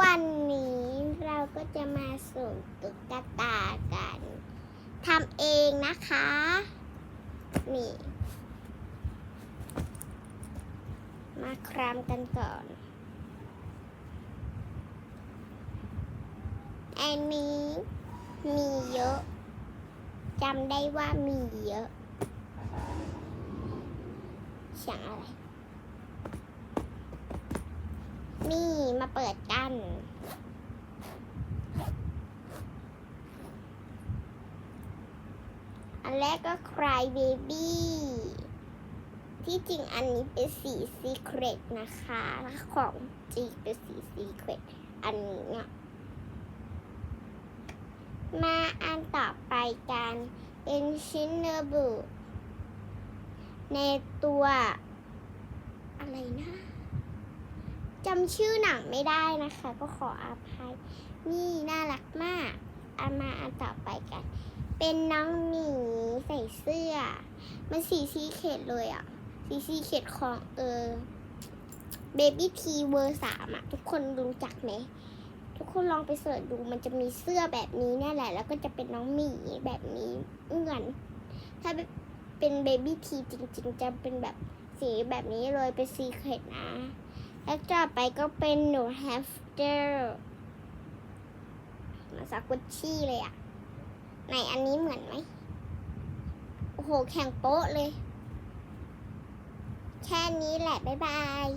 วันนี้เราก็จะมาสุ่มตุ๊กตากันทำเองนะคะ นี่ มาครามกันก่อน อันนี้มีเยอะจำได้ว่ามีเยอะเสียงอะไร นี่มา เปิดกัน อันแรกก็ Cry Baby ที่จริงอันนี้เป็นสี Secret นะคะแล้วของจริงเป็นสี Secret อันนี้เนี่ย มาอันต่อไปกันเป็นชิ้นเนอร์บูในตัว อะไรนะ จำชื่อหนังไม่ได้นะคะ ก็ขออภัย นี่น่ารักมากอันมาอันต่อไปกัน เป็นน้องหมีใส่เสื้อ มันสีซีเขตเลยอะ สีซีเขตของเออเบบี้ทีเวอร์สามอะ ทุกคนรู้จักไหม ทุกคนลองไปเสิร์ชดูมันจะมีเสื้อแบบนี้เนี่ยแหละ แล้วก็จะเป็นน้องหมีแบบนี้เหมือนถ้าเป็นเบบี้ทีจริง ๆ จะเป็นแบบสีแบบนี้เลยเป็นซีเครตนะ แล้วต่อไปก็เป็นหนูแฮมสเตอร์มาสักกุชชี่เลยอะไหนอันนี้เหมือนไหม โอ้โห แข่งโป๊ะเลย แค่นี้แหละ บ๊ายบาย